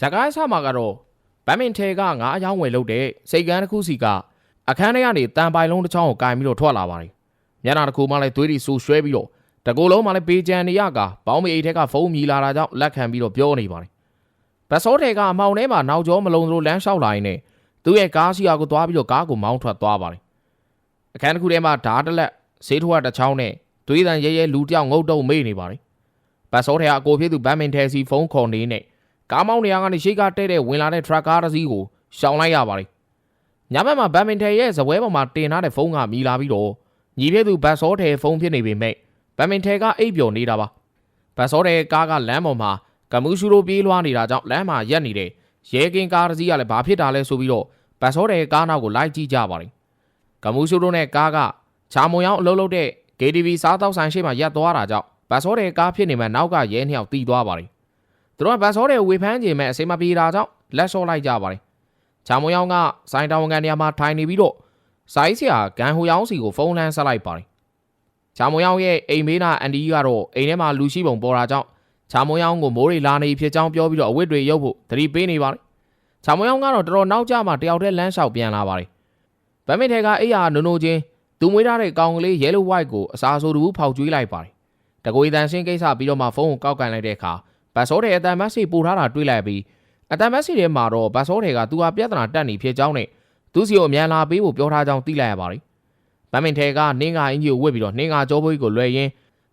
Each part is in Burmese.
ဇကားဆမှာကတော့ဗမ်မင်ထဲကငါးအယောင်းဝယ်လုပ်တဲ့စိတ်ကန်းတစ်ခုစီကအခန်းထဲကနေတန်ပိုင်လုံးတစ်ချောင်းကိုကင်ပြီးတော့ထွက်လာပါတယ်မျက်နှာတစ်ခုမှလည်းသွေးတွေဆူရွှဲပြီးတော့တကူလုံးမှလည်းပေးကြံနေရကပေါင်းမအိတ်ထက်ကဖုံးမြည်လာတာကြောင့်လက်ခံပြီးတော့ပြောနေပါတယ်ဗတ်စောထဲကအမောင်ထဲမှာနောက်ကျောမလုံးသလိုလမ်းလျှောက်လာရင်းနဲ့သူ့ရဲ့ကားစီယာကိုသွားပြီးတော့ကားကိုမောင်းထွက်သွားပါတယ်အခန်းတစ်ခုထဲမှာဓာတ်တစ်လက်ဆေးထွားတစ်ချောင်းနဲ့သွေးတန်ရဲရဲလူတစ်ယောက်ငုတ်တုံမေ့နေပါတယ်ဗတ်စောထဲကအကိုဖြစ်သူဗမ်မင်ထဲစီဖုန်းခေါ်နေနဲ့ ကားမောင်းနေရကနေရှိကတဲ့တဲ့ဝင်လာတဲ့ထရက်ကားတစ်စီးကိုရှောင်လိုက်ရပါတယ်ညဘက်မှာဗမ်မင်ထဲရဲ့ဇပွဲပေါ်မှာတင်ထားတဲ့ဖုန်းကမြည်လာပြီးတော့ညီဖြစ်သူဗတ်စောထဲဖုန်းဖြစ်နေပေမဲ့ဗမ်မင်ထဲကအိပ်ပျော်နေတာပါဗတ်စောထဲကားကလမ်းပေါ်မှာကမူရှူလိုပြေးလွှားနေတာကြောင့်လမ်းမှာရက်နေတဲ့ရဲကင်းကားတစ်စီးကလည်းဘာဖြစ်တာလဲဆိုပြီးတော့ဗတ်စောထဲကားနောက်ကိုလိုက်ကြည့်ကြပါတယ်ကမူရှူလိုနဲ့ကားကချာမွန်ရောက်အလုပ်လုပ်တဲ့ KTV စားတောက်ဆိုင်ရှိမှရပ်သွားတာကြောင့်ဗတ်စောထဲကားဖြစ်နေမှနောက်ကရဲနှစ်ယောက်တီးသွားပါတယ် သူတို့ကဗတ်စောထဲဝေဖမ်းခြင်းမဲ့အစိမပြေတာကြောင့်လက်လျှော့လိုက်ကြပါတယ်ချာမွန်ရောင်ကစိုင်းတောင်ကန်နေရာမှာထိုင်နေပြီးတော့စိုင်းဆရာဂန်ဟိုယောင်းစီကိုဖုန်းလန်းဆက်လိုက်ပါတယ်ချာမွန်ရောင်ရဲ့အိမ်မေးနာအန်ဒီကတော့အိမ်ထဲမှာလူရှိပုံပေါ်တာကြောင့်ချာမွန်ရောင်ကိုမိုးရီလာနေဖြစ်ကြောင်းပြောပြီးတော့အဝတ်တွေရုပ်ဖို့သတိပေးနေပါတယ်ချာမွန်ရောင်ကတော့တော်တော်နောက်ကျမှတယောက်တည်းလမ်းလျှောက်ပြန်လာပါတယ်ဗမ်မစ်ထဲကအိယာနိုနိုချင်းသူမွေးထားတဲ့ကောင်ကလေးရဲလိုဝိုက်ကိုအစာဆိုတူဖောက်ကျွေးလိုက်ပါတယ်တကွေတန်ရှင်းကိစ္စပြီးတော့မှဖုန်းကိုကောက်ကန်လိုက်တဲ့အခါ ဘတ်စောတဲ့အတန်မက်ဆေ့ပို့ထားတာတွေ့လိုက်ပြီးအတန်မက်ဆေ့ထဲမှာတော့ဘတ်စောတွေကသူဟာပြဿနာတက်နေဖြစ်ကြောင်းနဲ့သူစီကိုအမြန်လာပေးဖို့ပြောထားကြောင်းသိလိုက်ရပါတယ်။ဗမ်မင်ထဲကနှင်းကအင်ကြီးကိုဝစ်ပြီးတော့နှင်းကကြောပွေးကိုလွှဲရင်း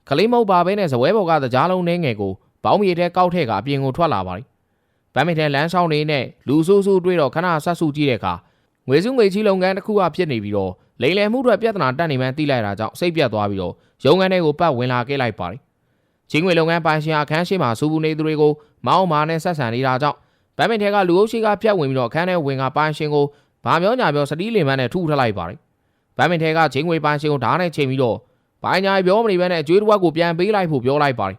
ကလေးမဟုတ်ပါဘဲနဲ့ဇပွဲဘော်ကတကြားလုံးနှင်းငယ်ကိုဘောင်းမြေထဲကောက်ထဲကအပြင်ကိုထွက်လာပါတယ်။ဗမ်မင်ထဲလမ်းဆောင်နေနဲ့လူဆူဆူတွေ့တော့ခဏဆက်ဆူကြည့်တဲ့အခါငွေစုငွေချီလုပ်ငန်းတစ်ခုကဖြစ်နေပြီးတော့လိန်လယ်မှုတွေပြဿနာတက်နေမှန်းသိလိုက်တာကြောင့်စိတ်ပြတ်သွားပြီးတော့ရုံငန်းထဲကိုပတ်ဝင်လာခဲ့လိုက်ပါတယ်။ ချင်းငွေလုပ်ငန်းပိုင်ရှင်အခန်းရှိမှာစူပူနေသူတွေကိုမောင်းမာနဲ့ဆက်ဆံနေတာကြောင့်ဗမ်မင်ထဲကလူအုပ်ရှိကပြတ်ဝင်ပြီးတော့အခန်းထဲဝင်ကပိုင်ရှင်ကိုဘာပြောညာပြောစတီးလင်မန်းနဲ့ထုထလိုက်ပါတယ်။ဗမ်မင်ထဲကချင်းငွေပိုင်ရှင်ကိုဓာတ်နဲ့ချိန်ပြီးတော့ဘိုင်းညာပြောမနေဘဲနဲ့အကျွေးတစ်ဝက်ကိုပြန်ပေးလိုက်ဖို့ပြောလိုက်ပါတယ်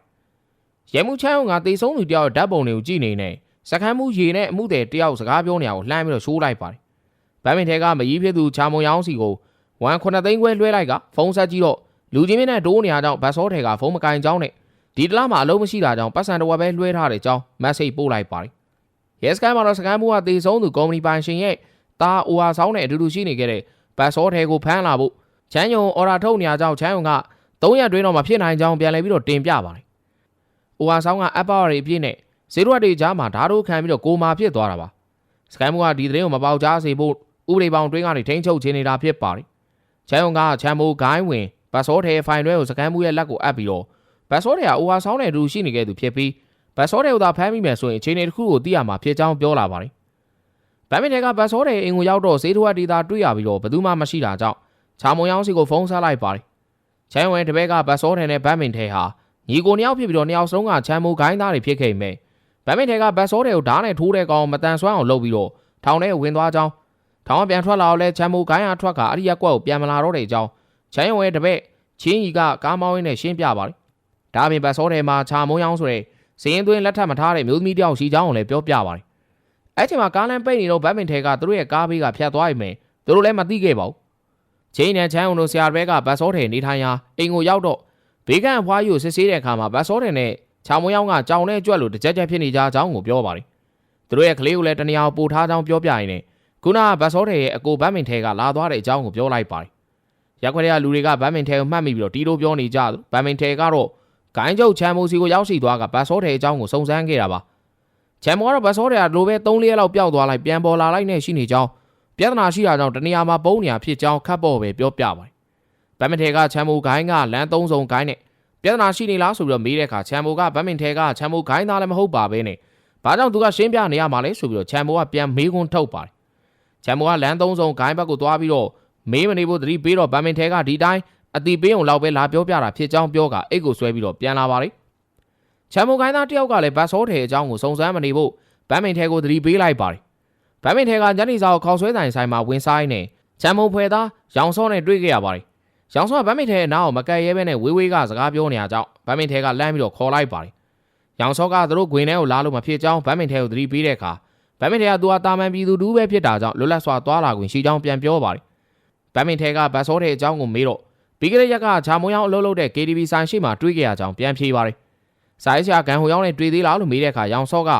။ရဲမှုချမ်းအောင်ကတေဆုံးသူတယောက်ဓာတ်ပုံတွေကိုကြည့်နေနေစကမ်းမှုရေနဲ့အမှုတဲ့တယောက်စကားပြောနေရကိုလှမ်းပြီးတော့ရှိုးလိုက်ပါတယ်။ဗမ်မင်ထဲကမကြီးဖြစ်သူချာမွန်ရောင်းစီကိုဝန်9သိန်းခွဲလွှဲလိုက်ကဖုန်းဆက်ကြည့်တော့လူချင်းမင်းနဲ့ဒိုးနေရကြောင်းဘတ်စောထဲကဖုန်းမကင်ကြောင်းနဲ့ ဒီတလားမှာအလုံးမရှိတာကြောင့်ပတ်စံတစ်ဝက်ပဲလွှဲထားတဲ့ကြောင်းမက်ဆေ့ပို့လိုက်ပါတယ်။ Yes ကမ်းမှာတော့စကန်မှုကတေဆုံးသူကုမ္ပဏီပိုင်ရှင်ရဲ့တာအိုဟာဆောင်းနဲ့အတူတူရှိနေခဲ့တဲ့ဘတ်စောထဲကိုဖမ်းလာဖို့ချမ်းယုံအော်ရာထုတ်နေရကြောင်းချမ်းယုံက3ရက်တွင်းတော့မဖြစ်နိုင်ကြောင်းပြန်လည်ပြီးတော့တင်ပြပါတယ်။အိုဟာဆောင်းကအပ်ပါရီအပြည့်နဲ့ဇေရွက်တွေကြားမှာဓာတ်တို့ခံပြီးတော့ကိုမာဖြစ်သွားတာပါ။စကန်မှုကဒီသတင်းကိုမပေါက်ကြားစေဖို့ဥပဒေပေါင်းတွင်းကနေထိန်းချုပ်ခြင်းနေတာဖြစ်ပါတယ်။ချမ်းယုံကချမ်းမိုးဂိုင်းဝင်ဘတ်စောထဲဖိုင်တွဲကိုစကန်မှုရဲ့လက်ကိုအပ်ပြီးတော့ ဘတ်စောထဲကအိုဟာဆောင်းနဲ့အတူရှိနေခဲ့သူဖြစ်ပြီးဘတ်စောထဲကိုသာဖမ်းမိမယ်ဆိုရင်အခြေအနေတစ်ခုကိုသိရမှာဖြစ်ကြောင်းပြောလာပါတယ်။ဗမ်မင်တွေကဘတ်စောထဲအင်ကိုရောက်တော့ဈေးထွက်ဒေတာတွေ့ရပြီးတော့ဘယ်သူမှမရှိတာကြောင့်ချာမွန်ယောင်းစီကိုဖုန်းဆက်လိုက်ပါတယ်။ချမ်းဝင်တပည့်ကဘတ်စောထဲနဲ့ဗမ်မင်ထဲဟာညီကိုနှစ်ယောက်ဖြစ်ပြီးတော့နှစ်ယောက်စလုံးကချမ်းမိုးဂိုင်းသားတွေဖြစ်ခဲ့မယ်။ဗမ်မင်ထဲကဘတ်စောထဲကိုဓာတ်နဲ့ထိုးတဲ့ကောင်မတန်ဆွမ်းအောင်လုပ်ပြီးတော့ထောင်ထဲဝင်သွားကြောင်းထောင်ကပြန်ထွက်လာတော့လဲချမ်းမိုးဂိုင်းအားထွက်ကအရိယကွက်ကိုပြန်မလာတော့တဲ့အကြောင်းချမ်းဝင်တပည့်ချင်းကြီးကကားမောင်းရင်းနဲ့ရှင်းပြပါတယ်။ ဒါပြင်ဘတ်စောထဲမှာချာမုံယောင်းဆိုတဲ့စည်ရင်သွင်းလက်ထပ်မထားတဲ့မျိုးသမီးတယောက်ရှိကြောင်းကိုလည်းပြောပြပါတယ်။အဲ့ချိန်မှာကားလမ်းပိတ်နေတော့ဗတ်မင်ထဲကသူတို့ရဲ့ကားဘေးကဖြတ်သွားပြီမယ်။သူတို့လည်းမသိခဲ့ပါဘူး။ချင်းနဲ့ချမ်းုံတို့ဆရာဘဲကဘတ်စောထဲနေထိုင်ရာအိမ်ကိုရောက်တော့ဘေးကန်ဖွားယူစစ်ဆေးတဲ့အခါမှာဘတ်စောထဲနဲ့ချာမုံယောင်းကကြောင်နဲ့ကြွက်လို့တကြက်ကြက်ဖြစ်နေကြကြောင်းကိုပြောပါတယ်။သူတို့ရဲ့ကလေးကိုလည်းတနေရာပို့ထားကြောင်းပြောပြရင်းနဲ့ခုနကဘတ်စောထဲရဲ့အကိုဗတ်မင်ထဲကလာသွားတဲ့အကြောင်းကိုပြောလိုက်ပါတယ်။ရက်ခွက်ရလူတွေကဗတ်မင်ထဲကိုမှတ်မိပြီးတော့တီတိုပြောနေကြသူဗတ်မင်ထဲကတော့ ဂိုင်းကျုပ်ချမ်မိုစီကိုရောက်ရှိသွားကဘတ်စောထဲအကြောင်းကိုစုံစမ်းခဲ့တာပါချမ်မိုကတော့ဘတ်စောထဲကလိုပဲ3ရက်လောက်ပျောက်သွားလိုက်ပြန်ပေါ်လာလိုက်နဲ့ရှိနေကြောင်းပြဿနာရှိတာကြောင့်တနေရာမှာပုံးနေရဖြစ်ကြောင်းခတ်ပေါ်ပဲပြောပြပါတယ်ဗတ်မင်ထဲကချမ်မိုဂိုင်းကလမ်းသုံးစုံဂိုင်းနဲ့ပြဿနာရှိနေလားဆိုပြီးတော့မေးတဲ့အခါချမ်မိုကဗတ်မင်ထဲကချမ်မိုဂိုင်းသားလည်းမဟုတ်ပါပဲနဲ့ဘာကြောင့်သူကရှင်းပြနေရမှာလဲဆိုပြီးတော့ချမ်မိုကပြန်မေးခွန်းထုတ်ပါတယ်ချမ်မိုကလမ်းသုံးစုံဂိုင်းဘက်ကိုသွားပြီးတော့မေးမနေဖို့သတိပေးတော့ဗတ်မင်ထဲကဒီတိုင်း အတီပေးအောင်လောက်ပဲလာပြောပြတာဖြစ်ကြောင်းပြောကအိတ်ကိုဆွဲပြီးတော့ပြန်လာပါလေချမ်မိုကိုင်းသားတယောက်ကလည်းဘတ်စောထဲအကြောင်းကိုစုံစမ်းမနေဖို့ဗမ်းမင်ထဲကိုသတိပေးလိုက်ပါတယ်ဗမ်းမင်ထဲကညနေစာကိုခေါက်ဆွဲဆိုင်ဆိုင်မှာဝင်ဆိုင်နေချမ်မိုဖွဲသားရောင်စောနဲ့တွေ့ခဲ့ရပါတယ်ရောင်စောကဗမ်းမင်ထဲအနားကိုမကက်ရဲပဲနဲ့ဝေးဝေးကစကားပြောနေရကြောင်းဗမ်းမင်ထဲကလမ်းပြီးတော့ခေါ်လိုက်ပါတယ်ရောင်စောကသူတို့ဂွင်ထဲကိုလာလို့မဖြစ်ကြောင်းဗမ်းမင်ထဲကိုသတိပေးတဲ့အခါဗမ်းမင်ထဲကသူဟာတာမန်ပြည်သူတူပဲဖြစ်တာကြောင့်လွတ်လပ်စွာသွားလာခွင့်ရှိကြောင်းပြန်ပြောပါတယ်ဗမ်းမင်ထဲကဘတ်စောထဲအကြောင်းကိုမေးတော့ ပြီးခဲ့တဲ့ရက်ကဂျာမွန်ရောင်းအလုပ်လုပ်တဲ့ KTV ဆိုင်ရှိမှတွေးခဲ့ရကြောင်းပြန်ဖြေပါတယ်။ဆိုင်ဆရာဂန်ဟိုရောင်းနဲ့တွေ့သေးလားလို့မေးတဲ့အခါရောင်စောက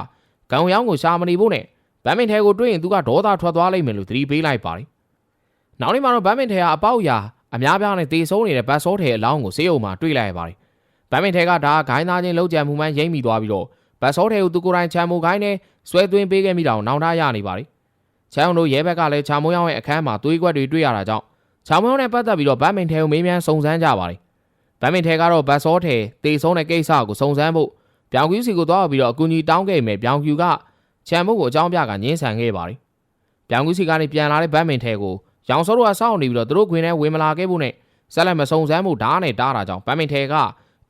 ကံဝရောင်းကိုရှာမနေဖို့နဲ့ဗမ်းမင်ထဲကိုတွေ့ရင်သူကဒေါသထွက်သွားလိမ့်မယ်လို့သတိပေးလိုက်ပါတယ်။နောက်နေ့မှာတော့ဗမ်းမင်ထဲကအပေါက်ရာအများပြားနဲ့တေဆုံးနေတဲ့ဘတ်စောထဲအလောင်းကိုဆေးရုံမှာတွေ့လိုက်ရပါတယ်။ဗမ်းမင်ထဲကဒါဂိုင်းသားချင်းလောက်ကြံမှုမှန်းရိမ့်မိသွားပြီးတော့ဘတ်စောထဲကိုသူကိုယ်တိုင်ချမ်းမိုဂိုင်းနဲ့ဆွဲသွင်းပေးခဲ့မိတာကိုနောင်တရနေပါတယ်။ချမ်းုံတို့ရဲဘက်ကလည်းချာမိုးရောင်းရဲ့အခန်းမှာသွေးကွက်တွေတွေ့ရတာကြောင့် ချာမိုးရောင်းနဲ့ပတ်သက်ပြီးတော့ဗမ်းမင်ထဲကိုမေးမြန်းစုံစမ်းကြပါတယ်။ဗမ်းမင်ထဲကတော့ဘတ်စောထဲတေဆုံးတဲ့ကိစ္စကိုစုံစမ်းဖို့ပြောင်ကျူးစီကိုသွားပြီးတော့အကူအညီတောင်းခဲ့မယ်ပြောင်ကျူးကချမ်းမိုးကိုအကြောင်းပြကငင်းဆန်ခဲ့ပါတယ်။ပြောင်ကျူးစီကနေပြန်လာတဲ့ဗမ်းမင်ထဲကိုရောင်စောတို့ကစောင့်နေပြီးတော့သူတို့ခွင်ထဲဝင်မလာခဲ့ဖို့နဲ့ဆက်လက်မစုံစမ်းမှုဓာတ်နဲ့တားတာကြောင့်ဗမ်းမင်ထဲက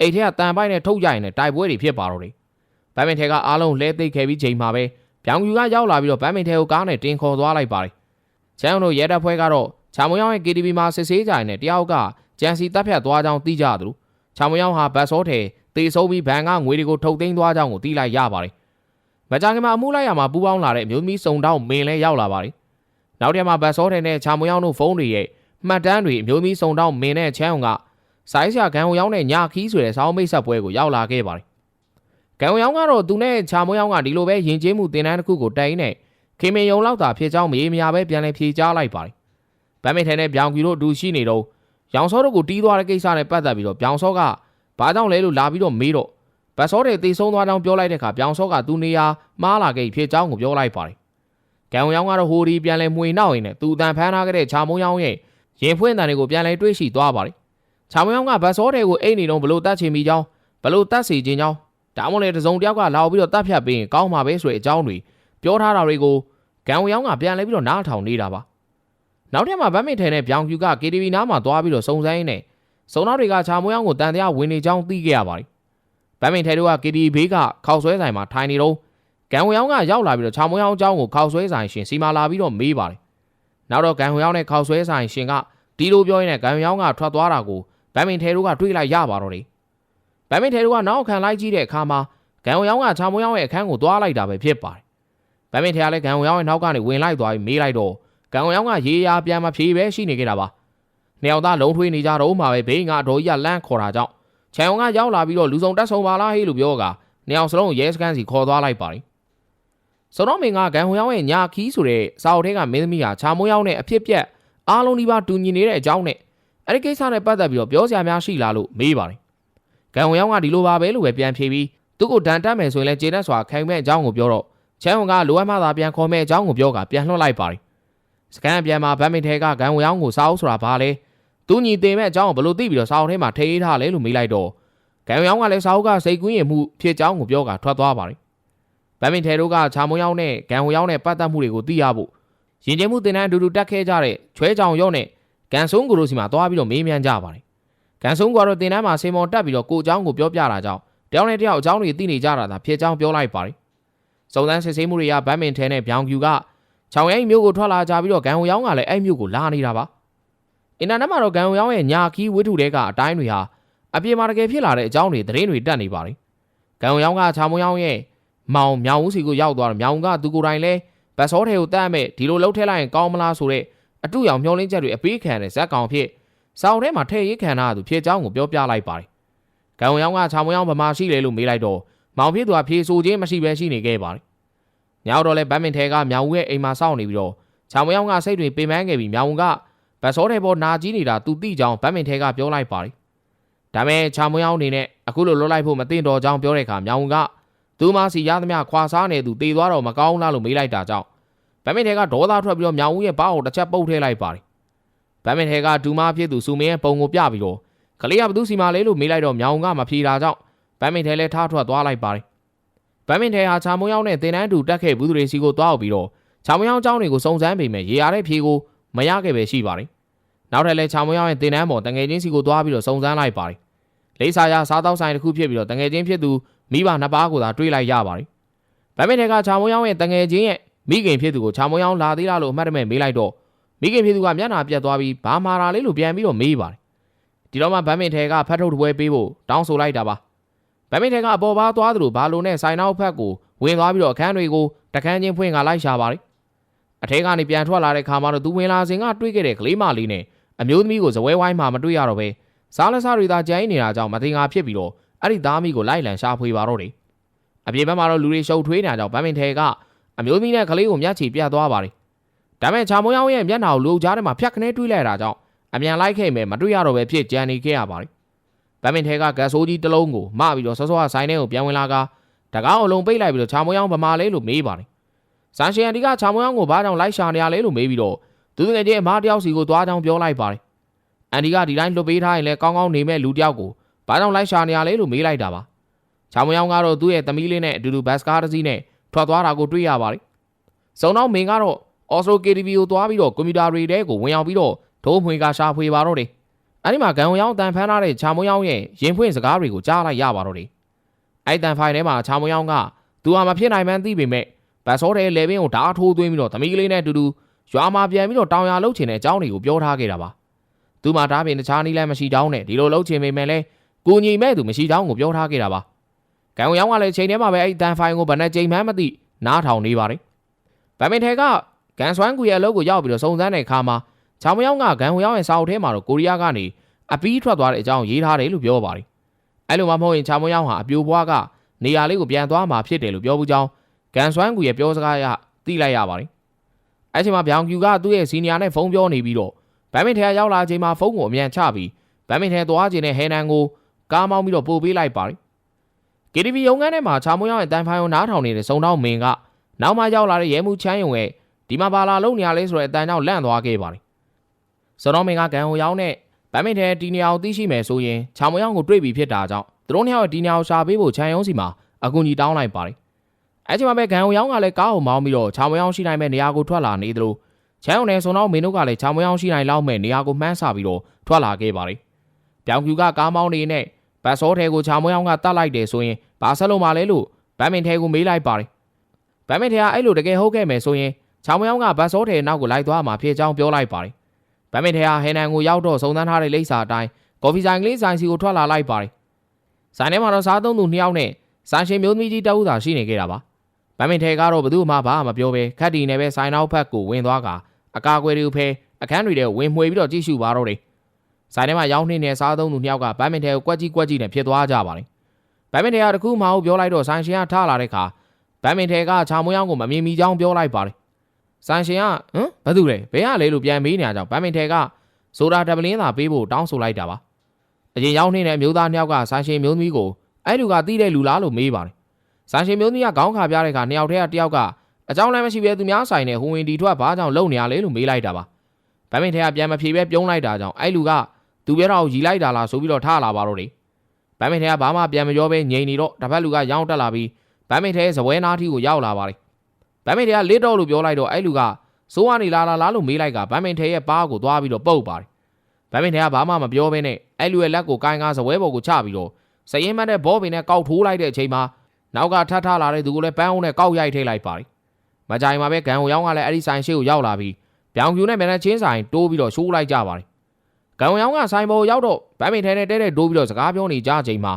အိတ်ထဲကတန်ပိုက်နဲ့ထုတ်ကြရင်လည်းတိုက်ပွဲတွေဖြစ်ပါတော့တယ်။ဗမ်းမင်ထဲကအားလုံးလဲသိပ်ခဲ့ပြီးချိန်မှာပဲပြောင်ကျူကရောက်လာပြီးတော့ဗမ်းမင်ထဲကိုကားနဲ့တင်ခေါ်သွားလိုက်ပါတယ်။ချမ်းတို့ရဲတပ်ဖွဲ့ကတော့ ချာမွန်ယောင်းရဲ့ KTV မှာစစ်ဆေးကြရင်လည်းတယောက်ကဂျန်စီတပ်ဖြတ်သွားကြောင်းသိကြသလိုချာမွန်ယောင်းဟာဘတ်စောထဲတေဆုံးပြီးဘန်ကငွေတွေကိုထုတ်သိမ်းသွားကြောင်းကိုသိလိုက်ရပါတယ်။မကြခင်မှာအမှုလိုက်ရမှာပူးပေါင်းလာတဲ့အမျိုးသမီးစုံတောင်းမင်းလဲရောက်လာပါတယ်။နောက်တရက်မှာဘတ်စောထဲနဲ့ချာမွန်ယောင်းတို့ဖုန်းတွေရဲ့မှတ်တမ်းတွေအမျိုးသမီးစုံတောင်းမင်းနဲ့ချမ်းအောင်ကစိုင်းဆရာဂန်ဟိုယောင်းနဲ့ညခီးဆိုတဲ့စောင်းမိတ်ဆက်ပွဲကိုရောက်လာခဲ့ပါတယ်။ဂန်ဟိုယောင်းကတော့သူနဲ့ချာမွန်ယောင်းကဒီလိုပဲယဉ်ကျေးမှုတင်တန်းတစ်ခုကိုတိုင်နေခင်မင်ယုံလောက်တာဖြစ်ကြောင်းမေးမရပဲပြန်လည်ဖြေကြားလိုက်ပါတယ်။ ဗမ်းမင်ထဲနဲ့ပြောင်ကျူတို့အတူရှိနေတော့ရောင်စောတို့ကိုတီးသွားတဲ့ကိစ္စနဲ့ပတ်သက်ပြီးတော့ပြောင်စောကဘာကြောင့်လဲလို့လာပြီးတော့မေးတော့ဗတ်စောတွေတေဆုံးသွားကြောင်းပြောလိုက်တဲ့အခါပြောင်စောကသူနေရာမှားလာခဲ့ဖြစ်ကြောင်းကိုပြောလိုက်ပါတယ်။ကံဝရောင်းကတော့ဟိုဒီပြန်လဲမှွေနောက်ရင်နဲ့သူတန်ဖမ်းထားခဲ့တဲ့ချာမုံရောင်းရဲ့ရင်ဖွင့်တန်တွေကိုပြန်လဲတွေးရှိသွားပါတယ်။ချာမုံရောင်းကဗတ်စောတွေကိုအိတ်နေတော့ဘလို့တတ်ချင်မိကြောင်းဘလို့တတ်စီခြင်းကြောင်းဒါမှမဟုတ်လေတစုံတယောက်ကလာပြီးတော့တတ်ဖြတ်ပေးရင်ကောင်းမှာပဲဆိုတဲ့အကြောင်းတွေပြောထားတာတွေကိုကံဝရောင်းကပြန်လဲပြီးတော့နားထောင်နေတာပါ။ နောက်ထပ်မှာဗတ်မစ်ထဲနဲ့ပြောင်ကျူက KTV နားမှာသွားပြီးတော့စုံစမ်းရင်းနဲ့စုံနောက်တွေကချာမွေးအောင်ကိုတန်တရားဝင်နေကြောင်းသိခဲ့ရပါတယ်။ဗမ်းမင်ထဲတို့က KTV ဘေးကခောက်ဆွဲဆိုင်မှာထိုင်နေတော့ဂန်ဝေအောင်ကရောက်လာပြီးတော့ချာမွေးအောင်အကြောင်းကိုခောက်ဆွဲဆိုင်ရှင်စီမာလာပြီးတော့မေးပါတယ်။နောက်တော့ဂန်ဝေအောင်နဲ့ခောက်ဆွဲဆိုင်ရှင်ကဒီလိုပြောရင်းနဲ့ဂန်ဝေအောင်ကထွက်သွားတာကိုဗမ်းမင်ထဲတို့ကတွေးလိုက်ရပါတော့တယ်။ဗမ်းမင်ထဲတို့ကနောက်ခံလိုက်ကြည့်တဲ့အခါမှာဂန်ဝေအောင်ကချာမွေးအောင်ရဲ့အခန်းကိုသွားလိုက်တာပဲဖြစ်ပါတယ်။ဗမ်းမင်ထဲကလည်းဂန်ဝေအောင်ရဲ့နောက်ကနေဝင်လိုက်သွားပြီးမေးလိုက်တော့ ဂန်ဝေအောင်ကရေရာပြန်မဖြေပဲရှိနေခဲ့တာပါ။နှစ်ယောက်သားလုံးထွေးနေကြတော့မှပဲဘေးကအတော်ကြီးကလန့်ခေါ်တာကြောင့်ချန်အောင်ကရောက်လာပြီးတော့လူစုံတက်ဆုံပါလားဟေးလို့ပြောကနှစ်ယောက်စလုံးရဲစခန်းစီခေါ်သွားလိုက်ပါတယ်။စောတော်မင်းကဂန်ဟွန်ယောင်းရဲ့ညာခီးဆိုတဲ့စာအုပ်ထဲကမင်းသမီးဟာချာမိုးယောင်းနဲ့အဖြစ်ပြက်အားလုံးဒီပါတူညီနေတဲ့အကြောင်းနဲ့အဲ့ဒီကိစ္စနဲ့ပတ်သက်ပြီးတော့ပြောစရာများရှိလားလို့မေးပါတယ်။ဂန်ဟွန်ယောင်းကဒီလိုပါပဲလို့ပဲပြန်ဖြေပြီးသူ့ကိုဒဏ်တက်မယ်ဆိုရင်လည်းကျေနပ်စွာခံမဲ့အကြောင်းကိုပြောတော့ချန်ဟွန်ကလိုအပ်မှသာပြန်ခေါ်မဲ့အကြောင်းကိုပြောကပြန်လွှတ်လိုက်ပါတယ်။ စကန်ပြန်မှာဗတ်မင်ထဲကဂန်ဟွန်ယောင်းကိုစာအုပ်ဆိုတာဘာလဲ။သူညီတင်မဲ့အကြောင်းကိုဘယ်လိုသိပြီးတော့စာအုပ်ထဲမှာထိထားလဲလို့မေးလိုက်တော့ဂန်ရောင်းကလည်းစာအုပ်ကစိတ်ကူးရင်မှုဖြစ်ကြောင်းကိုပြောကထွက်သွားပါတယ်။ဗမ်မင်ထဲတို့ကချာမုံရောင်းနဲ့ဂန်ဟိုရောင်းနဲ့ပတ်သက်မှုတွေကိုသိရဖို့ရင်ကျင်းမှုတင်တဲ့အတူတူတက်ခဲကြတဲ့ချွဲကြောင်ရုံနဲ့ကန်ဆုံကိုတို့စီမှာသွားပြီးတော့မေးမြန်းကြပါတယ်။ကန်ဆုံကတော့တင်တန်းမှာဆေမော်တက်ပြီးတော့ကိုအကြောင်းကိုပြောပြတာကြောင့်တယောက်နဲ့တယောက်အကြောင်းတွေသိနေကြတာသာဖြစ်ကြောင်းပြောလိုက်ပါတယ်။စုံစမ်းစစ်ဆေးမှုတွေကဗမ်မင်ထဲနဲ့ဗျောင်ကျူက ချောင်ရိုင်းမျိုးကိုထွက်လာကြပြီးတော့ဂန်ဟိုရောင်းကလည်းအဲ့မျိုးကိုလာနေတာပါ။အင်တာနက်မှာတော့ဂန်ဟိုရောင်းရဲ့ညာခီးဝိထုတွေကအတိုင်းတွေဟာအပြေမှာတကယ်ဖြစ်လာတဲ့အကြောင်းတွေသတင်းတွေတက်နေပါတယ်။ကံရောင်းကချာမွန်ရောင်းရဲ့မောင်မြောင်ဦးစီကိုရောက်သွားတော့မြောင်ကသူကိုယ်တိုင်လဲဗတ်စောထဲကိုတတ်မဲ့ဒီလိုလှုပ်ထဲလိုက်ရင်ကောင်းမလားဆိုတဲ့အတူရောင်မျောလင်းချက်တွေအပေးခံတဲ့ဇက်ကောင်ဖြစ်စောင်းထဲမှာထည့်ရေးခံထားသူဖြစ်ကြောင်းကိုပြောပြလိုက်ပါတယ်။ကံရောင်းကချာမွန်ရောင်းဗမာရှိလေလို့မေးလိုက်တော့မောင်ဖြစ်သူကဖြေဆိုခြင်းမရှိပဲရှိနေခဲ့ပါတယ်။ ညောင်တော့လဲဗတ်မင်ထဲကမြောင်ဦးရဲ့အိမ်မှာစောင့်နေပြီးတော့ချာမွန်ရောင်းကစိတ်တွေပင်ပန်းခဲ့ပြီးမြောင်ကဗတ်စောထဲပေါ်နာကြီးနေတာသူသိကြောင်းဗတ်မင်ထဲကပြောလိုက်ပါတယ်ဒါပေမဲ့ချာမွေးအောင်အနေနဲ့အခုလိုလွတ်လိုက်ဖို့မသင့်တော်ကြောင်းပြောတဲ့အခါမြောင်ကသူမစီရသမျှခွာစားနေသူတေသွားတော့မကောင်းလားလို့မေးလိုက်တာကြောင့်ဗမ်မင်ထဲကဒေါသထွက်ပြီးတော့မြောင်ဦးရဲ့ဘားကိုတစ်ချက်ပုတ်ထည့်လိုက်ပါတယ်ဗမ်မင်ထဲကဒူမာဖြစ်သူစုမင်းရဲ့ပုံကိုပြပြီးတော့ကလေးကဘသူစီမာလဲလို့မေးလိုက်တော့မြောင်ကမဖြေတာကြောင့်ဗမ်မင်ထဲလဲထားထွက်သွားလိုက်ပါတယ် ဗမ်မင်ထဲဟာချာမွေးအောင်နဲ့တင်တန်းတူတက်ခဲ့ဘူးသူတွေစီကိုသွားပြီးတော့ချာမွေးအောင်အကြောင်းတွေကိုစုံစမ်းပေမဲ့ရေရတဲ့ဖြေကိုမရခဲ့ပဲရှိပါတယ်နောက်ထပ်လဲချာမွေးအောင်ရဲ့တင်တန်းပေါ်တငယ်ချင်းစီကိုသွားပြီးတော့စုံစမ်းလိုက်ပါတယ်လိမ့်စာရစားတောက်ဆိုင်တစ်ခုဖြစ်ပြီးတော့တငယ်ချင်းဖြစ်သူမိဘနှစ်ပါးကိုသာတွေးလိုက်ရပါတယ်။ဗမ်းမင်းတွေကချာမွန်ရောင်းရဲ့တငယ်ချင်းရဲ့မိခင်ဖြစ်သူကိုချာမွန်ရောင်းလာသေးလားလို့အမှတ်တမဲ့မေးလိုက်တော့မိခင်ဖြစ်သူကမျက်နှာပြတ်သွားပြီးဘာမာတာလေးလို့ပြန်ပြီးတော့မေးပါတယ်။ဒီတော့မှဗမ်းမင်းတွေကဖတ်ထုတ်တပွဲပေးဖို့တောင်းဆိုလိုက်တာပါ။ ဗမ်းမင်းတွေကအပေါ်ပါသွားသလိုဘာလို့နဲ့ဆိုင်နောက်ဖက်ကိုဝင်သွားပြီးတော့အခန်းတွေကိုတခန်းချင်းဖွင့်ကလိုက်ရှာပါတယ်။အထဲကနေပြန်ထွက်လာတဲ့ခါမှာတော့သူဝင်လာစဉ်ကတွေးခဲ့တဲ့ကလေးမလေးနဲ့အမျိုးသမီးကိုဇပွဲဝိုင်းမှာမတွေ့ရတော့ပဲစားလက်စားတွေသာကြိုင်းနေတာကြောင့်မတင်ငါဖြစ်ပြီးတော့အဲ့ဒီသားမိကိုလိုက်လံရှာဖွေပါတော့တယ်အအပြင်ဘက်မှာတော့လူတွေရှုပ်ထွေးနေတာကြောင့်ဗမ်းမင်ထဲကအမျိုးသမီးနဲ့ကလေးကိုမျက်ခြေပြတ်သွားပါတယ်ဒါပေမဲ့ချာမွန်ရောက်ရဲ့မျက်နှာကိုလူကြားထဲမှာဖြတ်ခနဲတွေးလိုက်တာကြောင့်အမြန်လိုက်ခဲ့မယ်မတွေ့ရတော့ပဲဖြစ်ကြံနေခဲ့ရပါတယ် ဗမ်းမင်ထဲကဂတ်ဆိုးကြီးတစ်လုံးကိုမပြီးတော့ဆော့ဆော့ဆိုင်ထဲကိုပြန်ဝင်လာကတကားအလုံးပိတ်လိုက်ပြီးတော့ချာမွန်ရောက်ဗမာလေးလို့မေးပါတယ်ဆန်ရှင်အန်ဒီကချာမွန်ရောက်ကိုဘာကြောင့်လိုက်ရှာနေရလဲလို့မေးပြီးတော့သူငယ်ချင်းအမတယောက်စီကိုသွားကြောင်းပြောလိုက်ပါတယ်အန်ဒီကဒီတိုင်းလွတ်ပေးထားရင်လည်းကောင်းကောင်းနေမဲ့လူတယောက်ကိုဘာကြောင့်လိုက်ရှာနေရလဲလို့မေးလိုက်တာပါချာမွန်ရောက်ကတော့သူ့ရဲ့သမီးလေးနဲ့အတူတူဘတ်စကားတစ်စီးနဲ့ထွက်သွားတာကိုတွေ့ရပါတယ်စုံတော့မင်းကတော့ Oslo KTV ကိုသွားပြီးတော့ကွန်ပျူတာတွေထဲကိုဝင်ရောက်ပြီးတော့ထိုးမွေကရှာဖွေပါတော့တယ် အဲ့ဒီမှာဂန်ဝရောင်းတန်ဖန်းထားတဲ့ချာမွန်ရောက်ရဲ့ရင်ဖွင့်စကားတွေကိုကြားလိုက်ရပါတော့တယ်အဲ့တန်ဖိုင်ထဲမှာချာမွန်ရောက်ကသူဟာမဖြစ်နိုင်မှန်းသိပေမဲ့ဗတ်စောတဲ့လေဘင်းကိုဓာတ်ထိုးသွင်းပြီးတော့သမီးကလေးနဲ့အတူတူရွာမှာပြန်ပြီးတော့တောင်ရလှုပ်ချင်တဲ့အကြောင်းတွေကိုပြောထားခဲ့တာပါသူမှဒါပြင်တခြားနည်းလည်းမရှိတောင်းနဲ့ဒီလိုလှုပ်ချင်ပေမဲ့လည်းကိုညီမဲ့သူမရှိတောင်းကိုပြောထားခဲ့တာပါကံဝရောင်းကလည်းချိန်ထဲမှာပဲအဲ့တန်ဖိုင်ကိုဗနဲ့ချိန်မှန်းမသိနားထောင်နေပါတယ်ဗမင်ထဲကကန်ဆွမ်းကူရဲ့အလုပ်ကိုရောက်ပြီးတော့စုံစမ်းတဲ့အခါမှာ ချောင်မယောင်းကဂန်ဝရောင်းရဲ့စာအုပ်ထဲမှာတော့ကိုရီးယားကနေအပီးထွက်သွားတဲ့အကြောင်းရေးထားတယ်လို့ပြောပါတယ်အဲ့လိုမှမဟုတ်ရင်ချောင်မယောင်းဟာအပြိုဘွားကနေရာလေးကိုပြန်သွားမှာဖြစ်တယ်လို့ပြောဘူးကြောင်းကန်ဆွမ်းကူရဲ့ပြောစကားရသိလိုက်ရပါတယ်အဲ့ချိန်မှာဗျောင်ကျူကသူ့ရဲ့စီနီယာနဲ့ဖုန်းပြောနေပြီးတော့ဗမ်မင်ထဲရောက်လာချိန်မှာဖုန်းကိုအမြန်ချပြီးဗမ်မင်ထဲသွားခြင်းနဲ့ဟဲနန်ကိုကားမောင်းပြီးတော့ပို့ပေးလိုက်ပါတယ် KTV ရုံးခန်းထဲမှာချာမွန်ရောက်ရဲ့တန်ဖိုင်ကိုနားထောင်နေတဲ့စုံတော့မင်းကနောက်မှရောက်လာတဲ့ရဲမှုချမ်းယုံရဲ့ဒီမှာဘာလာလုံနေရလဲဆိုတဲ့အတန်ကြောင့်လန့်သွားခဲ့ပါတယ်။ စုံတော့မင်းကဂန်ဟိုရောက်နဲ့ဗမ်းမင်ထဲတီနီယာကိုသိရှိမယ်ဆိုရင်ချာမွန်ရောက်ကိုတွေ့ပြီဖြစ်တာကြောင့်သူတို့နှစ်ယောက်တီနီယာကိုရှာပေးဖို့ချမ်းယုံစီမှာအကူကြီးတောင်းလိုက်ပါတယ်။အဲချိန်မှာပဲဂန်ဟိုရောက်ကလည်းကားကိုမောင်းပြီးတော့ချာမွန်ရောက်ရှိနိုင်မဲ့နေရာကိုထွက်လာနေသလိုချမ်းယုံနဲ့စုံတော့မင်းတို့ကလည်းချာမွန်ရောက်ရှိနိုင်လောက်မဲ့နေရာကိုမှန်းဆပြီးတော့ထွက်လာခဲ့ပါတယ်။ပြောင်ကျူကကားမောင်းနေနဲ့ဘတ်စောထဲကိုချာမွန်ရောက်ကတတ်လိုက်တယ်ဆိုရင်ဘာဆက်လို့မှလဲလို့ဗမ်းမင်ထဲကိုမေးလိုက်ပါတယ်။ဗမ်းမင်ထဲကအဲ့လိုတကယ်ဟုတ်ခဲ့မယ်ဆိုရင်ချောင်းမယောင်းကဘတ်စောထဲနောက်ကိုလိုက်သွားမှာဖြစ်ကြောင်းပြောလိုက်ပါတယ်။ ဗမ်းမင်ထဲကဟဲနန်ကိုရောက်တော့စုံစမ်းထားတဲ့လိပ်စာအတိုင်းကော်ဖီဆိုင်ကလေးဆိုင်စီကိုထွက်လာလိုက်ပါတယ်။ဆိုင်ထဲမှာတော့စားသုံးသူနှစ်ယောက်နဲ့ဆိုင်ရှင်မျိုးသမီးကြီးတအုပ်သာရှိနေခဲ့တာပါ။ဗမ်းမင်ထဲကတော့ဘသူမှဘာမှမပြောဘဲခက်တီနဲ့ပဲဆိုင်နောက်ဖက်ကိုဝင်သွားကအကာအကွယ်တွေကိုဖဲအခန်းတွေထဲဝင်မှွေပြီးတော့ကြည့်ရှုပါတော့တယ်။ဆိုင်ထဲမှာရောက်နေတဲ့စားသုံးသူနှစ်ယောက်ကဗမ်းမင်ထဲကိုကွက်ကြီးကွက်ကြီးနဲ့ဖြစ်သွားကြပါတယ်။ဗမ်းမင်ထဲကတခုမှဟုတ်ပြောလိုက်တော့ဆိုင်ရှင်ကထားလာတဲ့အခါဗမ်းမင်ထဲကချာမွေးအောင်ကိုမမြင်မိကြောင်းပြောလိုက်ပါတယ်။ ဆိုင်ရှင်ကဟမ်ဘာသူလဲဘယ်ကလဲလို့ပြန်မေးနေကြကြောင်းဗမ်းမင်ထဲကဆိုတာဒဗလင်းသာပေးဖို့တောင်းဆိုလိုက်တာပါ။အရင်ရောက်နေတဲ့မျိုးသားနှစ်ယောက်ကဆိုင်ရှင်မျိုးသမီးကိုအဲ့လူကတီးတဲ့လူလားလို့မေးပါတယ်။ဆိုင်ရှင်မျိုးသမီးကခေါင်းခါပြတဲ့အခါနှစ်ယောက်တည်းကတယောက်ကအကြောင်းလည်းမရှိဘဲသူများဆိုင်နဲ့ဟိုဝင်ဒီထွက်ဘာကြောင့်လုံနေရလဲလို့မေးလိုက်တာပါ။ဗမ်းမင်ထဲကပြန်မဖြေပဲပြုံးလိုက်တာကြောင့်အဲ့လူကသူပြောတော့ရီလိုက်တာလားဆိုပြီးတော့ထားလာပါတော့တယ်။ဗမ်းမင်ထဲကဘာမှပြန်မပြောဘဲငြိမ်နေတော့တစ်ဖက်လူကရောင်းတက်လာပြီးဗမ်းမင်ထဲဇပွဲနားထီကိုရောက်လာပါတယ် ဗမ်းမင်ထဲကလေးတော့လို့ပြောလိုက်တော့အဲ့လူကစိုးကနေလာလာလားလို့မေးလိုက်ကဗမ်းမင်ထဲရဲ့ပါးကိုသွားပြီးတော့ပုတ်ပါတယ်ဗမ်းမင်ထဲကဘာမှမပြောဘဲနဲ့အဲ့လူရဲ့လက်ကိုကိုင်းကားဇပွဲပေါ်ကိုချပြီးတော့စရင်မတ်တဲ့ဘောပင်နဲ့ကောက်ထိုးလိုက်တဲ့အချိန်မှာနောက်ကထထလာတဲ့သူကိုလည်းပန်းအောင်နဲ့ကောက်ရိုက်ထိလိုက်ပါတယ်မကြိုင်မှာပဲဂန်ဟိုရောင်းကလည်းအဲ့ဒီဆိုင်ရှိကိုရောက်လာပြီးပြောင်ပြူနဲ့မျက်နှာချင်းဆိုင်တိုးပြီးတော့ရှိုးလိုက်ကြပါတယ်ဂန်ဟိုရောင်းကဆိုင်ပေါ်ရောက်တော့ဗမ်းမင်ထဲနဲ့တဲတဲ့တိုးပြီးတော့စကားပြောနေကြချိန်မှာ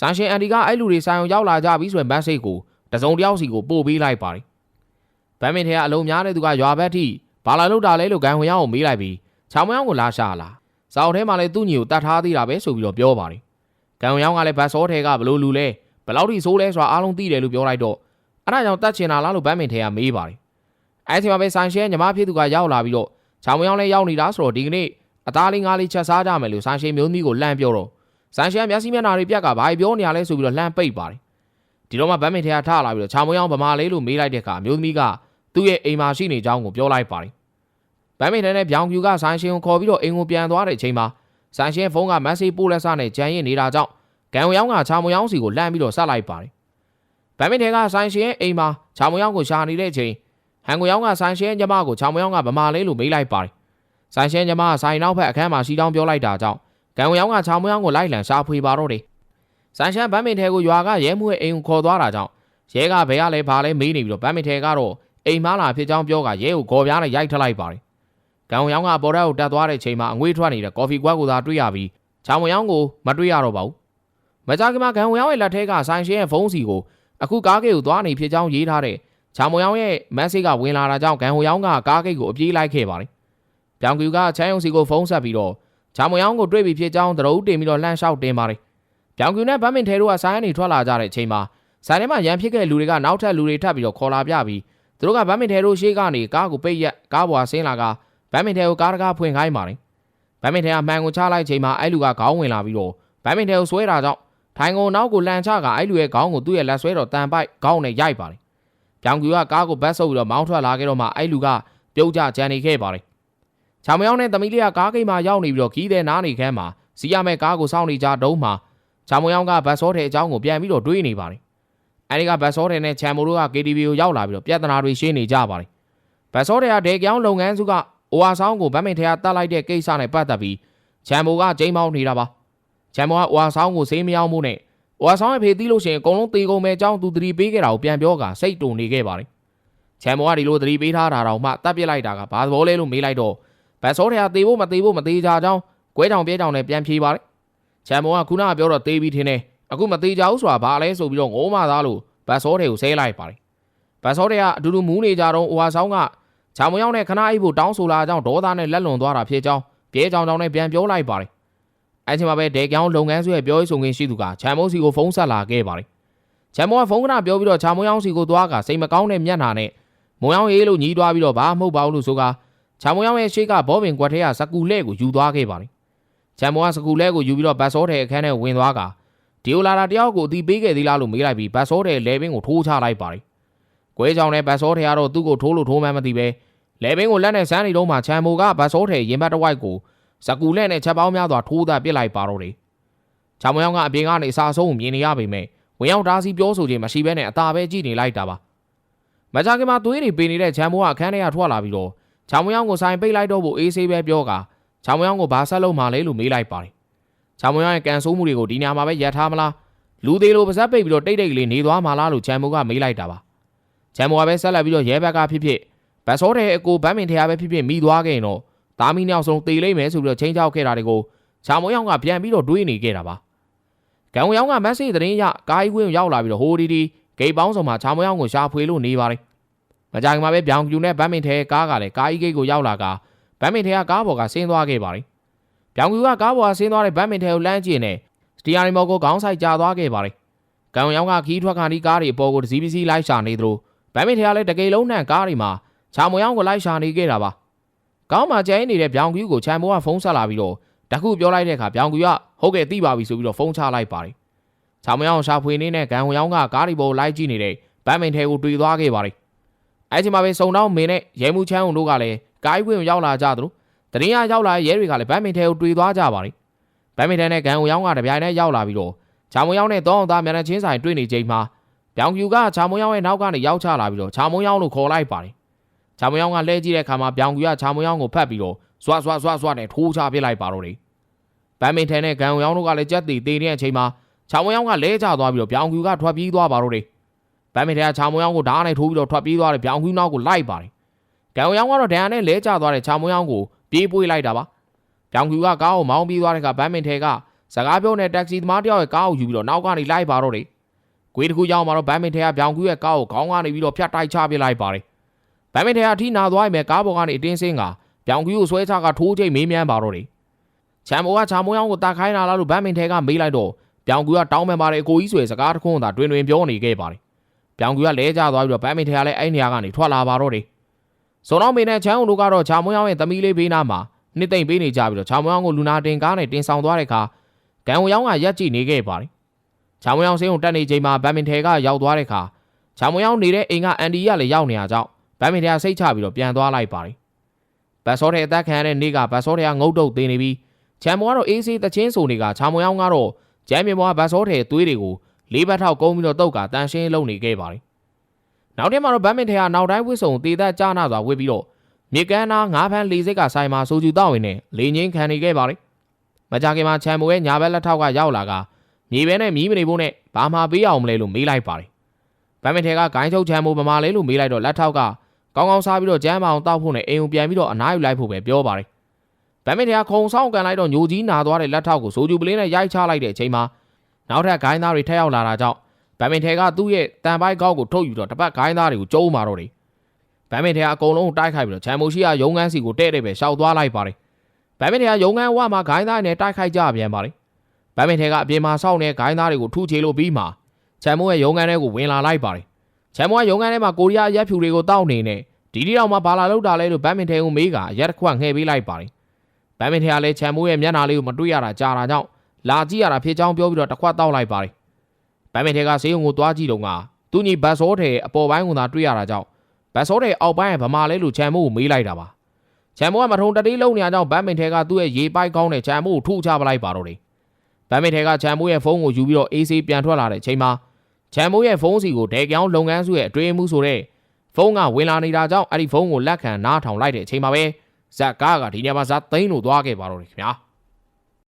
ဆန်ရှင်အန်တီကအဲ့လူတွေဆိုင်အောင်ရောက်လာကြပြီဆိုရင်မက်ဆေ့ကိုတစုံတယောက်စီကိုပို့ပေးလိုက်ပါတယ်။ ဗမ်းမင်ထဲကအလုံးများတဲ့သူကရွာဘက်ထိဘာလာလို့တာလဲလို့ဂန်ဝင်ရောက်ကိုမေးလိုက်ပြီးချောင်မယောင်ကိုလာရှာလာ။စောက်ထဲမှာလည်းသူ့ညီကိုတတ်ထားသေးတာပဲဆိုပြီးတော့ပြောပါတယ်။ဂန်ဝင်ရောက်ကလည်းဘတ်စောထဲကဘလို့လူလဲဘလောက်ထိဆိုးလဲဆိုတာအားလုံးသိတယ်လို့ပြောလိုက်တော့အဲ့ဒါကြောင့်တတ်ချင်တာလားလို့ဗမ်းမင်ထဲကမေးပါတယ်။အဲ့ဒီမှာပဲဆိုင်ရှဲညီမဖြစ်သူကရောက်လာပြီးတော့ချောင်မယောင်လည်းရောက်နေတာဆိုတော့ဒီကနေ့အသားလေးငါးလေးချက်စားကြမယ်လို့ဆိုင်ရှဲမျိုးသမီးကိုလှမ်းပြောတော့ဆိုင်ရှဲမျက်စိမျက်နှာတွေပြက်ကဘာပြောနေရလဲဆိုပြီးတော့လှမ်းပိတ်ပါတယ်ဒီတော့မှဗမ်းမင်ထဲကထလာပြီးတော့ချာမွေးအောင်ဗမာလေးလို့မေးလိုက်တဲ့အခါမျိုးသမီးက သူ့ရဲ့အိမ်မှာရှိနေကြောင်းကိုပြောလိုက်ပါတယ်ဗမ်းမင်ထဲနဲ့ဗျောင်ကျူကဆိုင်ရှင်ကိုခေါ်ပြီးတော့အိမ်ကိုပြန်သွားတဲ့အချိန်မှာဆိုင်ရှင်ဖုန်းကမက်ဆေ့ပို့လက်စနဲ့ကြမ်းရင်နေတာကြောင့်ဂန်ဝယောင်းကချာမွေးအောင်စီကိုလှမ်းပြီးတော့ဆက်လိုက်ပါတယ်ဗမ်းမင်ထဲကဆိုင်ရှင်ရဲ့အိမ်မှာချာမွေးအောင်ကိုရှာနေတဲ့အချိန်ဟန်ကိုယောင်းကဆိုင်ရှင်ညီမကိုချာမွေးအောင်ကဗမာလေးလို့မေးလိုက်ပါတယ်ဆိုင်ရှင်ညီမကဆိုင်နောက်ဘက်အခန်းမှာရှိတောင်းပြောလိုက်တာကြောင့်ဂန်ဝယောင်းကချာမွေးအောင်ကိုလိုက်လံရှာဖွေပါတော့တယ်။စန်ရှန်ဗမ်းမင်ထဲကိုရွာကရဲမှုရဲ့အိမ်ကိုခေါ်သွားတာကြောင့်ရဲကဘယ်ကလဲဘာလဲမေးနေပြီးတော့ဗမ်းမင်ထဲကတော့ အိမ်မလာဖြစ်ကြောင်းပြောကရဲကိုဂေါ်ပြားနဲ့ရိုက်ထလိုက်ပါတယ်။ကံဝရောင်းကပေါ်ရက်ကိုတက်သွားတဲ့ချိန်မှာအငွေးထွက်နေတဲ့ကော်ဖီကွက်ကိုသာတွေ့ရပြီးချောင်ဝရောင်းကိုမတွေ့ရတော့ပါဘူး။မကြခင်မှာကံဝရောင်းရဲ့လက်ထဲကဆိုင်ရှင်ရဲ့ဖုန်းစီကိုအခုကားဂိတ်ကိုသွားနေဖြစ်ကြောင်းရေးထားတဲ့ချောင်ဝရောင်းရဲ့မက်ဆေ့ကဝင်လာတာကြောင့်ကံဝရောင်းကကားဂိတ်ကိုအပြေးလိုက်ခဲ့ပါတယ်။ပြောင်ကျူကချမ်းယုံစီကိုဖုန်းဆက်ပြီးတော့ချောင်ဝရောင်းကိုတွေ့ပြီဖြစ်ကြောင်းသရုပ်တင်ပြီးတော့လှမ်းလျှောက်တင်ပါတယ်။ပြောင်ကျူနဲ့ဗမ်းမင်ထဲတို့ကဆိုင်ကနေထွက်လာကြတဲ့အချိန်မှာဆိုင်ထဲမှာရန်ဖြစ်ခဲ့လူတွေကနောက်ထပ်လူတွေထပ်ပြီးတော့ခေါ်လာပြပြီး သူတို့ကဗမ်းမင်ထဲတို့ရှေ့ကနေကားကိုပိတ်ရက်ကားပေါ်ဆင်းလာကဗမ်းမင်ထဲကိုကားတကားဖွင့်ခိုင်းပါတယ်ဗမ်းမင်ထဲကမှန်ကိုချလိုက်ချိန်မှာအဲ့လူကခေါင်းဝင်လာပြီးတော့ဗမ်းမင်ထဲကိုဆွဲတာကြောင့်ထိုင်ကုန်နောက်ကိုလန်ချကအဲ့လူရဲ့ခေါင်းကိုသူ့ရဲ့လက်ဆွဲတော်တန်ပိုက်ခေါင်းနဲ့ရိုက်ပါတယ်ပြောင်ကျူကကားကိုဘတ်ဆုပ်ပြီးတော့မောင်းထွက်လာခဲ့တော့မှအဲ့လူကပြုတ်ကျကြံနေခဲ့ပါတယ်ချောင်မယောင်းနဲ့သမီးလေးကကားကိတ်မှာရောက်နေပြီးတော့ခီးတဲ့နားနေခန်းမှာစီးရမဲ့ကားကိုစောင့်နေကြတုံးမှာချောင်မယောင်းကဘတ်စောထဲအကြောင်းကိုပြန်ပြီးတော့တွေးနေပါတယ် အဲဒီကဘတ်စောထဲနဲ့ချမ်မိုတို့က KTV ကိုရောက်လာပြီးတော့ပြဿနာတွေရှင်းနေကြပါတယ်ဘတ်စောထဲကဒေကြောင်းလုပ်ငန်းစုကအိုဝါဆောင်ကိုဗတ်မင်ထဲကတတ်လိုက်တဲ့ကိစ္စနဲ့ပတ်သက်ပြီးချမ်မိုကချိန်ပေါင်းနေတာပါချမ်မိုကအိုဝါဆောင်ကိုစေးမယောင်းမှုနဲ့အိုဝါဆောင်ရဲ့ဖေးသီးလို့ရှိရင်အကုန်လုံးတေကုန်မဲ့အကြောင်းသူသတိပေးခဲ့တာကိုပြန်ပြောကစိတ်တုန်နေခဲ့ပါတယ်ချမ်မိုကဒီလိုသတိပေးထားတာတော့မှတတ်ပစ်လိုက်တာကဘာသဘောလဲလို့မေးလိုက်တော့ဘတ်စောထဲကတေဖို့မတေဖို့မသေးကြကြောင်းကွဲကြောင်ပြဲကြောင်နဲ့ပြန်ဖြေပါတယ်ချမ်မိုကခုနကပြောတော့တေးပြီးထင်းနေ အခုမသေးကြဘူးဆိုတာဘာလဲဆိုပြီးတော့ငိုးမှသားလို့ဘတ်စောထဲကိုဆဲလိုက်ပါတယ်ဘတ်စောထဲကအတူတူမူးနေကြတော့အိုဝါဆောင်ကချာမယောင်းနဲ့ခဏအိပ်ဖို့တောင်းဆိုလာကြောင်းဒေါသနဲ့လက်လွန်သွားတာဖြစ်ကြောင်းပြဲကြောင်ကြောင်နဲ့ပြန်ပြောလိုက်ပါတယ်အဲချိန်မှာပဲဒေကြောင်လုပ်ငန်းစုရဲ့ပြောရေးဆိုခွင့်ရှိသူကချမ်မိုးစီကိုဖုန်းဆက်လာခဲ့ပါတယ်ချမ်မိုးကဖုန်းကပြောပြီးတော့ချာမယောင်းစီကိုသွားကစိတ်မကောင်းတဲ့မျက်နှာနဲ့မုံယောင်းရေးလို့ညီးသွားပြီးတော့ဘာမှမဟုတ်ပါဘူးလို့ဆိုကချာမယောင်းရဲ့ရှေ့ကဘောပင်ကွက်ထဲကစကူလှဲ့ကိုယူသွားခဲ့ပါတယ်ချမ်မိုးကစကူလှဲ့ကိုယူပြီးတော့ဘတ်စောထဲအခန်းထဲဝင်သွားက ဒီယိုလာတာတယောက်ကိုအတီးပေးခဲ့သေးလားလို့မေးလိုက်ပြီးဘတ်စောထဲလဲပင်ကိုထိုးချလိုက်ပါတယ်ကွဲကြောင်နဲ့ဘတ်စောထဲကတော့သူ့ကိုထိုးလို့ထိုးမှန်းမသိပဲလဲပင်ကိုလက်နဲ့ဆန်းနေတော့မှချမ်မိုကဘတ်စောထဲရင်ဘတ်တစ်ဝိုက်ကိုစကူလက်နဲ့ချက်ပေါင်းများစွာထိုးသားပစ်လိုက်ပါတော့တယ်ချမ်မိုယောင်ကအပြင်ကနေအစာဆုံးကိုမြင်နေရပေမဲ့ဝင်ရောက်တားစီပြောဆိုခြင်းမရှိဘဲနဲ့အသာပဲကြည့်နေလိုက်တာပါမကြခင်မှာသွေးတွေပေးနေတဲ့ချမ်မိုကအခန်းထဲကထွက်လာပြီးတော့ချမ်မိုယောင်ကိုဆိုင်ပိတ်လိုက်တော့ဖို့အေးဆေးပဲပြောကချမ်မိုယောင်ကိုဘာဆက်လုပ်မှလဲလို့မေးလိုက်ပါတယ် ချမ်မိုယောင်ရဲ့ကန်ဆိုးမှုတွေကိုဒီညမှာပဲရပ်ထားမလားလူသေးလိုပါဇက်ပိတ်ပြီးတော့တိတ်တိတ်လေးနေသွားမှလားလို့ချမ်မိုကမေးလိုက်တာပါချမ်မိုကပဲဆက်လက်ပြီးတော့ရဲဘက်ကဖြစ်ဖြစ်ဗတ်စောတဲ့အကိုဗမ်းမင်ထရာပဲဖြစ်ဖြစ်မိသွားခဲ့ရင်တော့တာမီနောက်ဆုံးတေလိမ့်မယ်ဆိုပြီးတော့ချင်းချောက်ခဲ့တာတွေကိုချာမွန်ယောင်ကပြန်ပြီးတော့တွေးနေခဲ့တာပါကံဝယောင်ကမက်ဆေ့သတင်းရကားကြီးဝင်းရောက်လာပြီးတော့ဟိုဒီဒီဂိတ်ပေါင်းဆောင်မှာချာမွန်ယောင်ကိုရှာဖွေလို့နေပါတယ်မကြခင်မှာပဲပြောင်ကျူနဲ့ဗမ်းမင်ထဲကားကလည်းကားကြီးဂိတ်ကိုရောက်လာကဗမ်းမင်ထဲကကားပေါ်ကဆင်းသွားခဲ့ပါတယ် ပြောင်ကျူကကားပေါ်ကဆင်းသွားတဲ့ဗမ်းမင်ထဲကိုလမ်းကြည့်နေစတီယာရီမော်ကိုခေါင်းဆိုင်ကြာသွားခဲ့ပါတယ်ကံဝယောင်ကခီးထွက်ခါဒီကားတွေအပေါ်ကိုတစည်းပစည်းလိုက်ရှာနေသလိုဗမ်းမင်ထဲကလည်းတကေလုံးနဲ့ကားတွေမှာချာမွန်ယောင်ကိုလိုက်ရှာနေခဲ့တာပါကောင်းမှကျင်းနေတဲ့ပြောင်ကျူကိုချမ်မိုးကဖုန်းဆက်လာပြီးတော့တခုပြောလိုက်တဲ့အခါပြောင်ကျူကဟုတ်ကဲ့သိပါပြီဆိုပြီးတော့ဖုန်းချလိုက်ပါတယ်ချာမွန်ယောင်ရှာဖွေနေတဲ့ဂန်ဝယောင်ကကားဒီပေါ်လိုက်ကြည့်နေတဲ့ဗမ်းမင်ထဲကိုတွေ့သွားခဲ့ပါတယ်အဲချိန်မှာပဲစုံတော့မင်းနဲ့ရဲမှုချမ်းုံတို့ကလည်းကားကြီးဝင်ရောက်လာကြသလို တရင်ရရောက်လာရဲတွေကလည်းဗမ်းမင်ထဲကိုတွေ့သွားကြပါတယ်ဗမ်းမင်ထဲနဲ့ဂန်ဝယောင်ကတပြိုင်တည်းရောက်လာပြီးတော့ချာမွန်ယောင်နဲ့တောင်းသားမြန်တဲ့ချင်းဆိုင်တွေ့နေချိန်မှာပြောင်ကျူကချာမွန်ယောင်ရဲ့နောက်ကနေရောက်ချလာပြီးတော့ချာမွန်ယောင်လို့ခေါ်လိုက်ပါတယ်ချာမွန်ယောင်ကလဲကြည့်တဲ့အခါမှာပြောင်ကျူကချာမွန်ယောင်ကိုဖတ်ပြီးတော့ဇွာဇွာဇွာဇွာနဲ့ထိုးချပစ်လိုက်ပါတော့တယ်ဗမ်းမင်ထဲနဲ့ဂန်ဝယောင်တို့ကလည်းကြက်တီတေးတဲ့အချိန်မှာချာမွန်ယောင်ကလဲကျသွားပြီးတော့ပြောင်ကျူကထွက်ပြေးသွားပါတော့တယ်ဗမ်းမင်ထဲကချာမွန်ယောင်ကိုဓာတ်နဲ့ထိုးပြီးတော့ထွက်ပြေးသွားတယ်ပြောင်ကျူနောက်ကိုလိုက်ပါတယ်ဂန်ဝယောင်ကတော့ဒဏ်ရာနဲ့လဲကျသွားတဲ့ချာမွန်ယောင်ကို ပြေးပွေးလိုက်တာပါပြောင်ကျူကကားကိုမောင်းပြီးသွားတဲ့အခါဗမ်းမင်ထဲကစကားပြောတဲ့တက္ကစီသမားတယောက်ရဲ့ကားကိုယူပြီးတော့နောက်ကနေလိုက်ပါတော့တယ်။ကွေးတစ်ခုရောက်မှာတော့ဗမ်းမင်ထဲကပြောင်ကူးရဲ့ကားကိုခေါင်းကနေပြီးတော့ဖြတ်တိုက်ချပစ်လိုက်ပါတယ်။ဗမ်းမင်ထဲကအထိနာသွားရင်ပဲကားပေါ်ကနေအတင်းဆင်းကပြောင်ကူးကိုဆွဲချကထိုးချိတ်မေးမြန်းပါတော့တယ်။ချမ်မိုကချာမွန်ယောင်ကိုတာခိုင်းလာလားလို့ဗမ်းမင်ထဲကမေးလိုက်တော့ပြောင်ကူးကတောင်းပန်ပါတယ်အကိုကြီးဆွဲစကားတခွန်းသာတွင်တွင်ပြောနေခဲ့ပါတယ်။ပြောင်ကူးကလဲကျသွားပြီးတော့ဗမ်းမင်ထဲကလည်းအဲ့နေရာကနေထွက်လာပါတော့တယ်။ စုံတော့မင်းနဲ့ချမ်းုံတို့ကတော့ချာမွန်ယောင်ရဲ့သမီးလေးဘေးနားမှာနှစ်သိမ့်ပေးနေကြပြီးတော့ချာမွန်ယောင်ကိုလူနာတင်ကားနဲ့တင်ဆောင်သွားတဲ့အခါဂန်ဝယောင်းကရက်ကြည့်နေခဲ့ပါတယ်။ချာမွန်ယောင်းစင်းကိုတက်နေချိန်မှာဗမ်မင်ထဲကရောက်သွားတဲ့အခါချာမွန်ယောင်းနေတဲ့အိမ်ကအန်ဒီကလည်းရောက်နေတာကြောင့်ဗမ်မင်ထဲကစိတ်ချပြီးတော့ပြန်သွားလိုက်ပါတယ်။ဘတ်စောထဲအသက်ခံရတဲ့နေ့ကဘတ်စောထဲကငုတ်တုတ်သေးနေပြီးချမ်မွန်ကတော့အေးဆေးတချင်းဆိုနေကချာမွန်ယောင်းကတော့ကျမ်းမြေပေါ်ကဘတ်စောထဲသွေးတွေကိုလေးဘတ်ထောက်ကုန်းပြီးတော့တုတ်ကတန်ရှင်းလုပ်နေခဲ့ပါတယ်။ နောက်တစ်မှာတော့ဗမ်မင်ထဲကနောက်တိုင်းဝစ်စုံတေသက်ကြားနာစွာဝစ်ပြီးတော့မြေကမ်းနာငါးဖန်းလေးစိတ်ကဆိုင်မှာဆိုကျူတော့ဝင်နေလေငင်းခံနေခဲ့ပါတယ်မကြခင်မှာချမ်မိုရဲ့ညာဘက်လက်ထောက်ကရောက်လာကမြေပဲနဲ့မီးမနေဖို့နဲ့ဘာမှပေးအောင်မလဲလို့မေးလိုက်ပါတယ်။ဗမ်းမထဲကဂိုင်းချုပ်ချမ်မိုဗမာလဲလို့မေးလိုက်တော့လက်ထောက်ကကောင်းကောင်းစားပြီးတော့ကျမ်းမအောင်တောက်ဖို့နဲ့အိမ်ကိုပြန်ပြီးတော့အနားယူလိုက်ဖို့ပဲပြောပါတယ်။ဗမ်းမထဲကခုံဆောင်ကန်လိုက်တော့ညိုကြီးနာသွားတဲ့လက်ထောက်ကိုစိုးကျူပလင်းနဲ့ရိုက်ချလိုက်တဲ့အချိန်မှာနောက်ထပ်ဂိုင်းသားတွေထက်ရောက်လာတာကြောင့် ဗမ်းမထဲကသူ့ရဲ့တန်ပိုက်ကောက်ကိုထုတ်ယူတော့တပတ်ဂိုင်းသားတွေကိုကျုံးမာတော့တယ်။ဗမ်းမထဲကအကုန်လုံးတိုက်ခိုက်ပြီးတော့ချမ်မိုရှိကရုံးကန်းစီကိုတဲ့တဲ့ပဲရှောက်သွားလိုက်ပါတယ်ဗမ်းမင်ထဲကရုံငန်းဝမှာဂိုင်းသားနဲ့တိုက်ခိုက်ကြပြန်ပါလေဗမ်းမင်ထဲကအပြင်မှာစောင့်နေတဲ့ဂိုင်းသားတွေကိုထုချေလို့ပြီးမှချမ်မိုးရဲ့ရုံးခန်းထဲကိုဝင်လာလိုက်ပါတယ်ချမ်မိုးကရုံးခန်းထဲမှာကိုရီးယားရက်ဖြူတွေကိုတောက်နေနေဒီဒီတော့မှဘာလာလောက်တာလဲလို့ဗတ်မင်ထဲကိုမေးကအရက်တစ်ခွက်ငှဲ့ပေးလိုက်ပါတယ်ဗတ်မင်ထဲကလည်းချမ်မိုးရဲ့မျက်နှာလေးကိုမတွေ့ရတာကြာတာကြောင့်လာကြည့်ရတာဖြစ်ကြောင်းပြောပြီးတော့တစ်ခွက်တောက်လိုက်ပါတယ် ဗတ်မင်ထဲကဆေးရုံကိုသွားကြည့်တော့ကသူညီဘတ်စောထဲအပေါ်ပိုင်းကသာတွေ့ရတာကြောင့်ဘတ်စောထဲအောက်ပိုင်းကဗမာလဲလို့ချမ်မိုးကိုမေးလိုက်တာပါချမ်မိုးကမထုံတတိလုံးနေအောင်ဗတ်မင်ထဲကသူ့ရဲ့ရေပိုက်ကောင်းတဲ့ချမ်မိုးကိုထုချပလိုက်ပါတော့တယ်။ဗတ်မင်ထဲကချမ်မိုးရဲ့ဖုန်းကိုယူပြီးတော့အေးဆေးပြန်ထွက်လာတဲ့အချိန်မှာချမ်မိုးရဲ့ဖုန်းစီကိုဒဲကြောင်လုပ်ငန်းစုရဲ့အတွင်းမှုဆိုတဲ့ဖုန်းကဝင်လာနေတာကြောင့်အဲ့ဒီဖုန်းကိုလက်ခံနားထောင်လိုက်တဲ့အချိန်မှာပဲဇက်ကားကဒီညမှာဇက်သိန်းလို့သွားခဲ့ပါတော့တယ်ခင်ဗျာ။